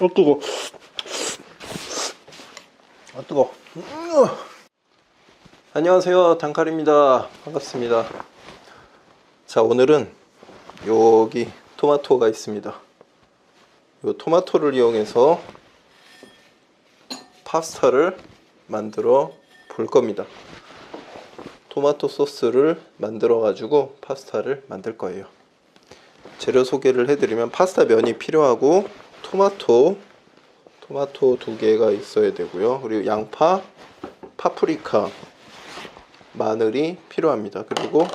어 뜨거. 아 뜨거. 안녕하세요 단칼입니다. 반갑습니다. 자 오늘은 여기 토마토가 있습니다. 이 토마토를 이용해서 파스타를 만들어 볼 겁니다. 토마토 소스를 만들어 가지고 파스타를 만들 거예요. 재료 소개를 해드리면 파스타 면이 필요하고 토마토 토마토 두 개가 있어야 되고요. 그리고 양파, 파프리카, 마늘이 필요합니다. 그리고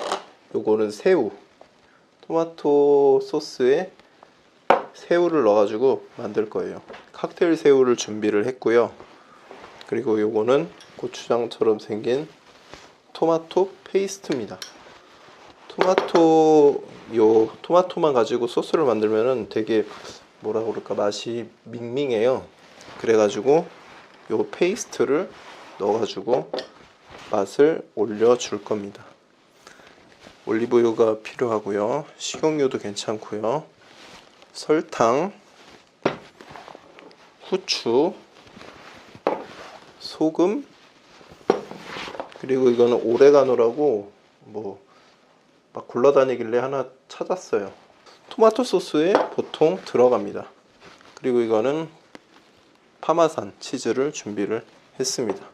요거는 새우. 토마토 소스에 새우를 넣어가지고 만들 거예요. 칵테일 새우를 준비를 했고요. 그리고 요거는 고추장처럼 생긴 토마토 페이스트입니다. 토마토 요 토마토만 가지고 소스를 만들면은 되게 뭐라 그럴까 맛이 밍밍해요. 그래가지고 요 페이스트를 넣어가지고 맛을 올려줄 겁니다. 올리브유가 필요하고요. 식용유도 괜찮고요. 설탕, 후추, 소금, 그리고 이거는 오레가노라고 뭐 막 굴러다니길래 하나 찾았어요. 토마토 소스에 보통 들어갑니다. 그리고 이거는 파마산 치즈를 준비를 했습니다.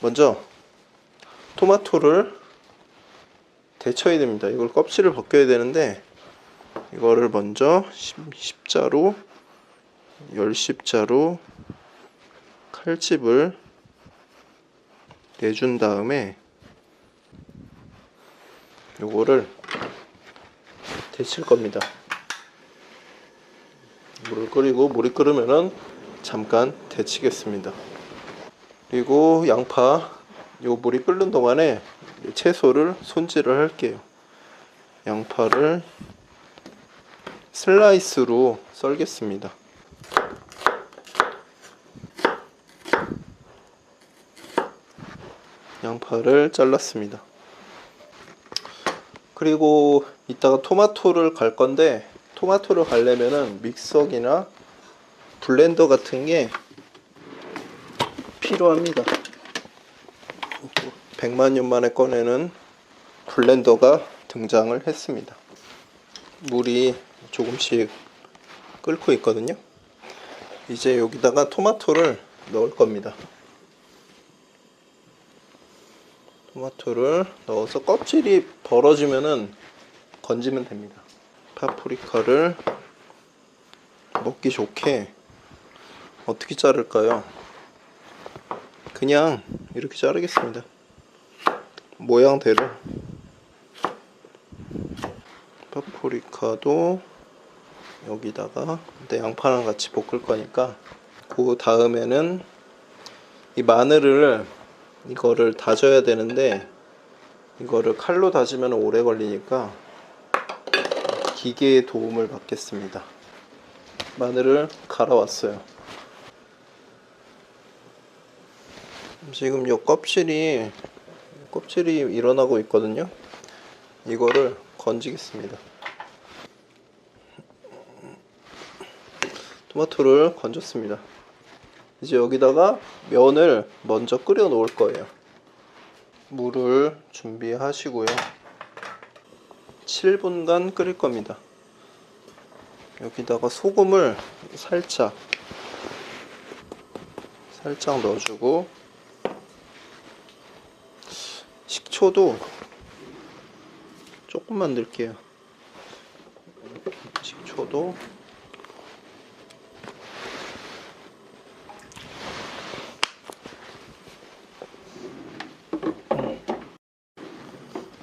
먼저 토마토를 데쳐야 됩니다. 이걸 껍질을 벗겨야 되는데 이거를 먼저 십- 십자로 열 십자로 칼집을 내준 다음에 요거를 데칠 겁니다. 물을 끓이고 물이 끓으면은 잠깐 데치겠습니다. 그리고 양파 요 물이 끓는 동안에 채소를 손질을 할게요. 양파를 슬라이스로 썰겠습니다. 양파를 잘랐습니다. 그리고 이따가 토마토를 갈 건데 토마토를 갈려면은 믹서기나 블렌더 같은 게 필요합니다. 100만 년 만에 꺼내는 블렌더가 등장을 했습니다. 물이 조금씩 끓고 있거든요. 이제 여기다가 토마토를 넣을 겁니다. 토마토를 넣어서 껍질이 벌어지면은 건지면 됩니다. 파프리카를 먹기 좋게 어떻게 자를까요? 그냥 이렇게 자르겠습니다. 모양대로 파프리카도 여기다가 근데 양파랑 같이 볶을 거니까 그 다음에는 이 마늘을 이거를 다져야 되는데 이거를 칼로 다지면 오래 걸리니까 기계의 도움을 받겠습니다. 마늘을 갈아왔어요. 지금 요 껍질이 껍질이 일어나고 있거든요. 이거를 건지겠습니다. 토마토를 건졌습니다. 이제 여기다가 면을 먼저 끓여 놓을 거예요. 물을 준비하시고요. 7분간 끓일 겁니다. 여기다가 소금을 살짝 살짝 넣어주고 식초도 조금만 넣을게요. 식초도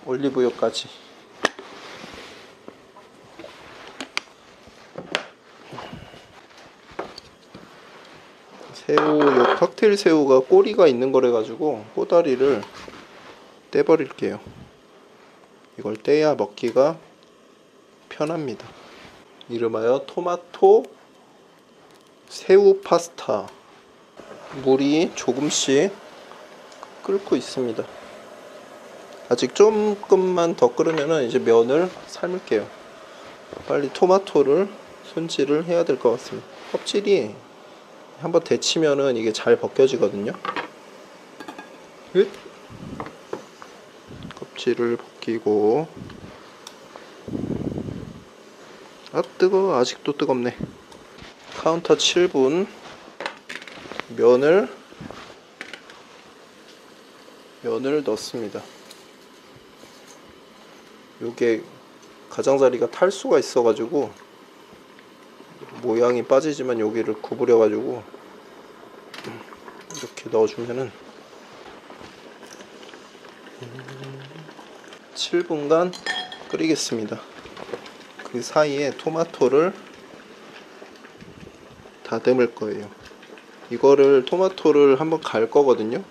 올리브유까지. 새우 요 칵테일 새우가 꼬리가 있는 거래 가지고 꼬다리를 떼버릴게요. 이걸 떼야 먹기가 편합니다. 이름하여 토마토 새우 파스타. 물이 조금씩 끓고 있습니다 아직 조금만 더 끓으면 이제 면을 삶을게요 빨리 토마토를 손질을 해야 될 것 같습니다 껍질이 한번 데치면은 이게 잘 벗겨지거든요. 끝. 껍질을 벗기고 아 뜨거 워 아직도 뜨겁네. 카운터 7분 면을 면을 넣습니다. 요게 가장자리가 탈 수가 있어 가지고 모양이 빠지지만 여기를 구부려 가지고 이렇게 넣어주면은 7분간 끓이겠습니다. 그 사이에 토마토를 다듬을 거예요. 이거를 토마토를 한번 갈 거거든요.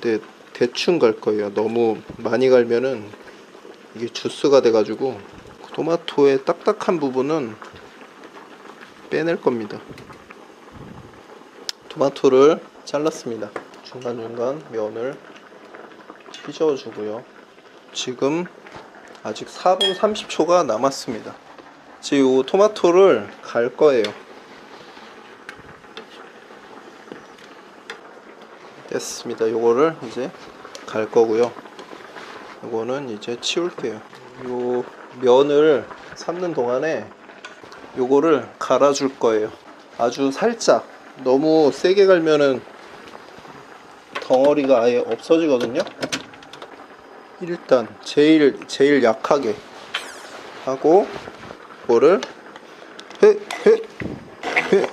근데 대충 갈 거예요. 너무 많이 갈면은 이게 주스가 돼가지고 토마토의 딱딱한 부분은 빼낼 겁니다. 토마토를 잘랐습니다. 중간중간 면을 휘저어 주고요. 지금 아직 4분 30초가 남았습니다. 지금 이 토마토를 갈 거예요. 됐습니다. 요거를 이제 갈 거고요. 요거는 이제 치울게요. 요 면을 삶는 동안에 요거를 갈아 줄 거예요. 아주 살짝 너무 세게 갈면은 덩어리가 아예 없어지거든요. 일단 제일 제일 약하게 하고 요거를 헤헤헤헤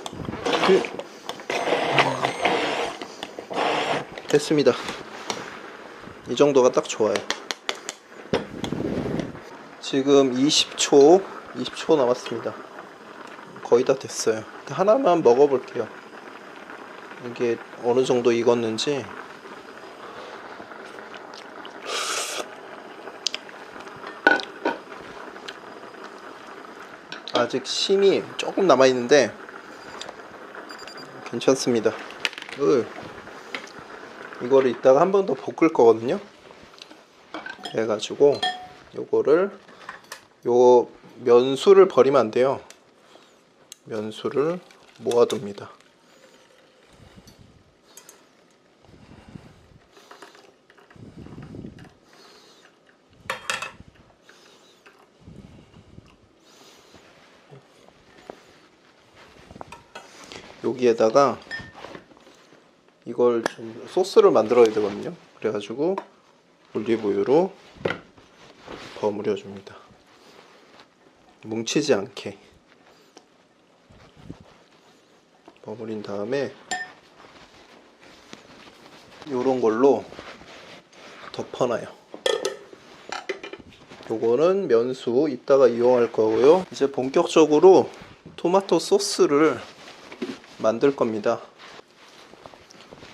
됐습니다. 이 정도가 딱 좋아요. 지금 20초 20초 남았습니다. 거의 다 됐어요. 하나만 먹어볼게요. 이게 어느 정도 익었는지. 아직 심이 조금 남아 있는데 괜찮습니다. 으. 이거를 이따가 한 번 더 볶을 거거든요. 그래가지고 요거를 요 면수를 버리면 안 돼요. 면수를 모아둡니다. 여기에다가 이걸 좀 소스를 만들어야 되거든요. 그래가지고 올리브유로 버무려 줍니다. 뭉치지 않게 버무린 다음에 요런 걸로 덮어놔요. 요거는 면수 이따가 이용할 거고요. 이제 본격적으로 토마토 소스를 만들 겁니다.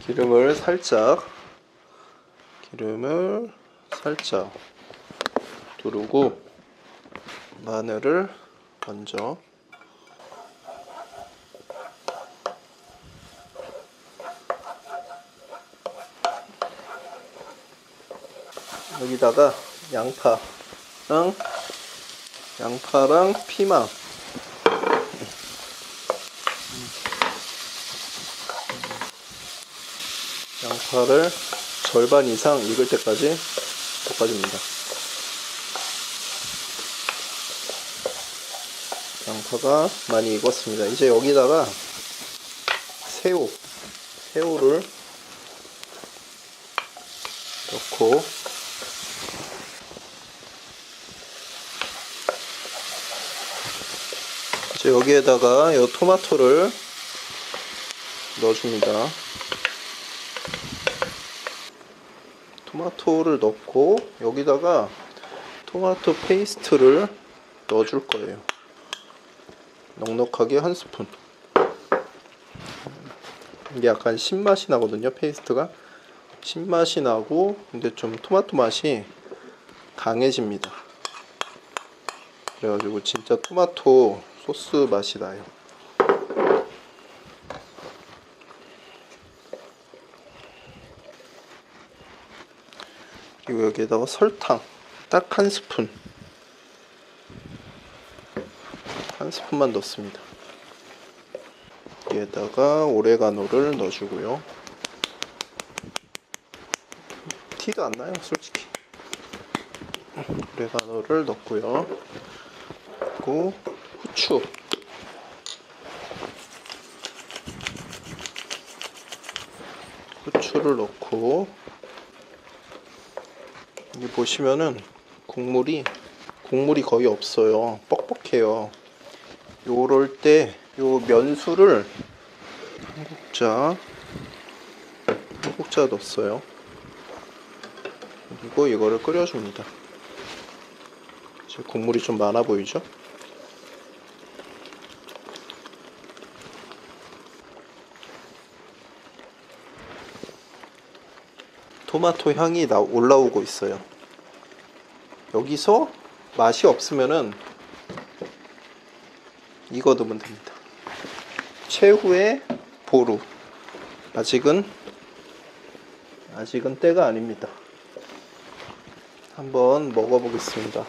기름을 살짝 기름을 살짝 두르고 마늘을 먼저 여기다가 양파랑 양파랑 피망 양파를 절반 이상 익을 때까지 볶아줍니다. 양파가 많이 익었습니다. 이제 여기다가 새우, 새우를 넣고 이제 여기에다가 이 토마토를 넣어줍니다. 토마토를 넣고 여기다가 토마토 페이스트를 넣어줄 거예요. 넉넉하게 한 스푼. 이게 약간 신맛이 나거든요, 페이스트가. 신맛이 나고, 근데 좀 토마토 맛이 강해집니다. 그래가지고 진짜 토마토 소스 맛이 나요. 그리고 여기에다가 설탕 딱 한 스푼 한 스푼만 넣습니다 여기에다가 오레가노를 넣어주고요. 티도 안 나요, 솔직히. 오레가노를 넣고요. 그리고 후추. 후추를 넣고 여기 보시면은 국물이 국물이 거의 없어요. 뻑뻑해요. 요럴 때 요 면수를 한 국자 한 국자 넣었어요. 그리고 이거를 끓여줍니다. 지금 국물이 좀 많아 보이죠? 토마토 향이 나 올라오고 있어요. 여기서 맛이 없으면은 이거 넣으면 됩니다. 최후의 보루. 아직은 아직은 때가 아닙니다. 한번 먹어보겠습니다.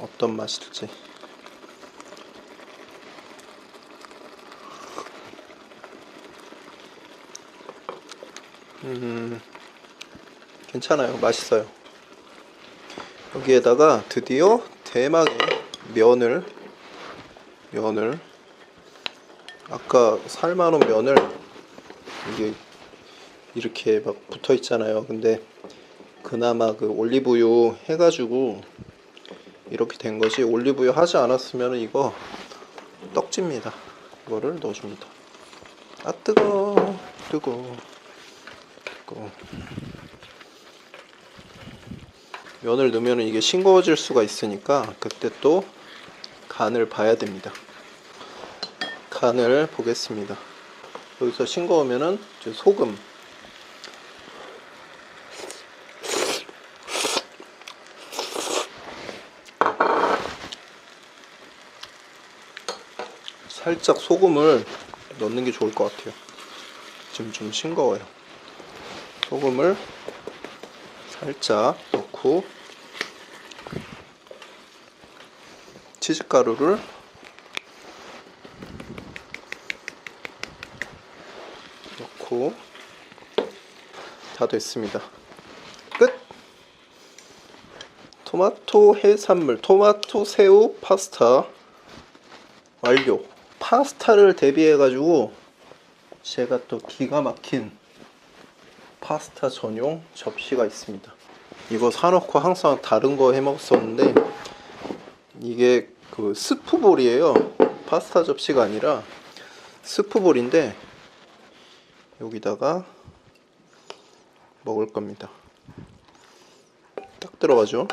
어떤 맛일지. 음, 괜찮아요. 맛있어요. 여기에다가 드디어 대망의 면을 면을 아까 삶아놓은 면을 이게 이렇게 막 붙어 있잖아요. 근데 그나마 그 올리브유 해가지고 이렇게 된 거지 올리브유 하지 않았으면 이거 떡집니다. 이거를 넣어줍니다. 아 뜨거, 뜨거, 뜨거. 면을 넣으면 이게 싱거워질 수가 있으니까 그때 또 간을 봐야 됩니다. 간을 보겠습니다. 여기서 싱거우면은 소금. 살짝 소금을 넣는 게 좋을 것 같아요. 지금 좀 싱거워요. 소금을 살짝 넣고 치즈 가루를 넣고 다 됐습니다. 끝. 토마토 해산물, 토마토 새우 파스타 완료. 파스타를 대비해 가지고 제가 또 기가 막힌 파스타 전용 접시가 있습니다. 이거 사놓고 항상 다른 거 해 먹었었는데 이게 그 스프볼이에요. 파스타 접시가 아니라 스프볼인데 여기다가 먹을 겁니다. 딱 들어가죠.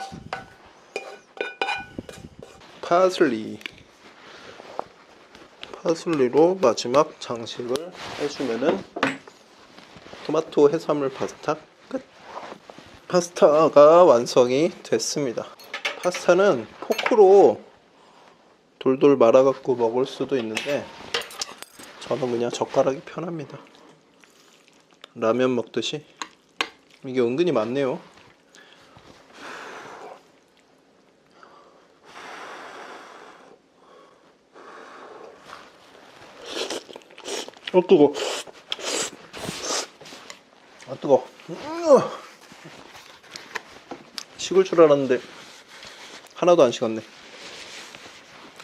파슬리 파슬리로 마지막 장식을 해주면은 토마토 해산물 파스타 끝. 파스타가 완성이 됐습니다. 파스타는 포크로 돌돌 말아갖고 먹을 수도 있는데 저는 그냥 젓가락이 편합니다. 라면 먹듯이 이게 은근히 많네요. 어 뜨거. 아 뜨거. 식을 줄 알았는데 하나도 안 식었네.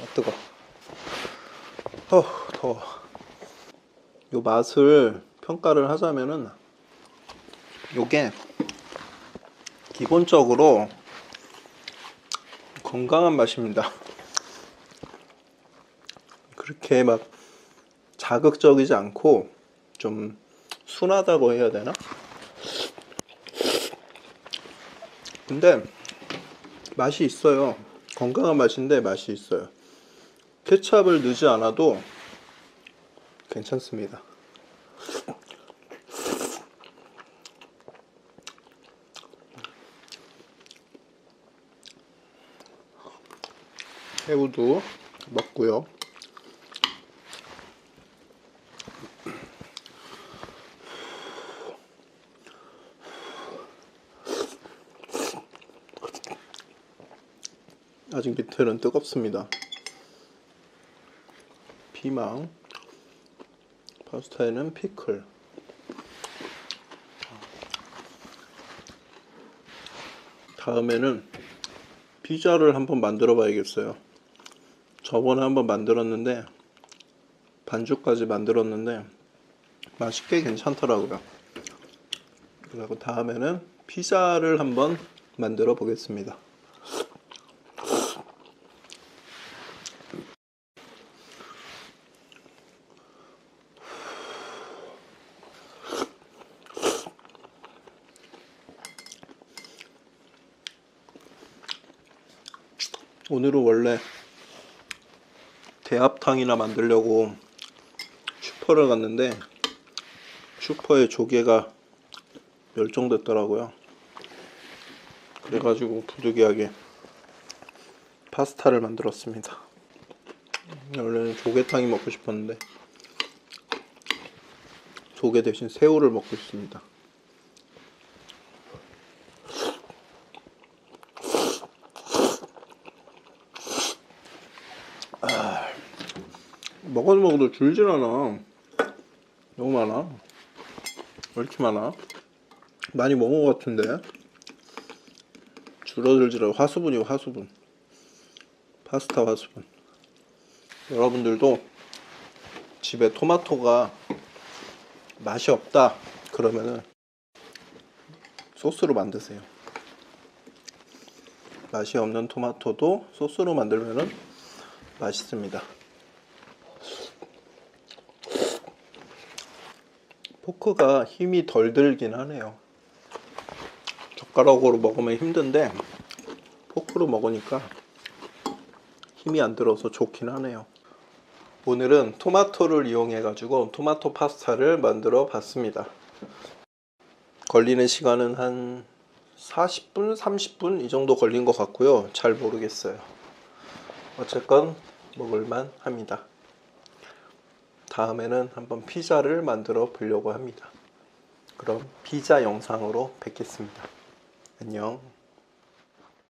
아 뜨거. 어 더워. 요 맛을 평가를 하자면은 요게 기본적으로 건강한 맛입니다. 그렇게 막 자극적이지 않고 좀 순하다고 해야 되나? 근데 맛이 있어요. 건강한 맛인데 맛이 있어요. 케찹을 넣지 않아도 괜찮습니다. 새우도 먹고요. 아직 밑에는 뜨겁습니다. 피망 파스타에는 피클. 다음에는 피자를 한번 만들어 봐야겠어요. 저번에 한번 만들었는데 반죽까지 만들었는데 맛있게 괜찮더라고요. 그리고 다음에는 피자를 한번 만들어 보겠습니다. 오늘은 원래 대합탕이나 만들려고 슈퍼를 갔는데 슈퍼에 조개가 멸종됐더라고요. 그래가지고 부득이하게 파스타를 만들었습니다. 원래는 조개탕이 먹고 싶었는데 조개 대신 새우를 먹고 있습니다. 먹어도 먹어도 줄질 않아. 너무 많아. 왜 이렇게 많아? 많이 먹은 것 같은데. 줄어들지라 화수분이 화수분. 파스타 화수분. 여러분들도 집에 토마토가 맛이 없다 그러면은 소스로 만드세요. 맛이 없는 토마토도 소스로 만들면은 맛있습니다. 포크가 힘이 덜 들긴 하네요. 젓가락으로 먹으면 힘든데 포크로 먹으니까 힘이 안 들어서 좋긴 하네요. 오늘은 토마토를 이용해 가지고 토마토 파스타를 만들어 봤습니다. 걸리는 시간은 한 40분, 30분 이 정도 걸린 것 같고요. 잘 모르겠어요. 어쨌건 먹을만 합니다. 다음에는 한번 피자를 만들어 보려고 합니다. 그럼 피자 영상으로 뵙겠습니다. 안녕.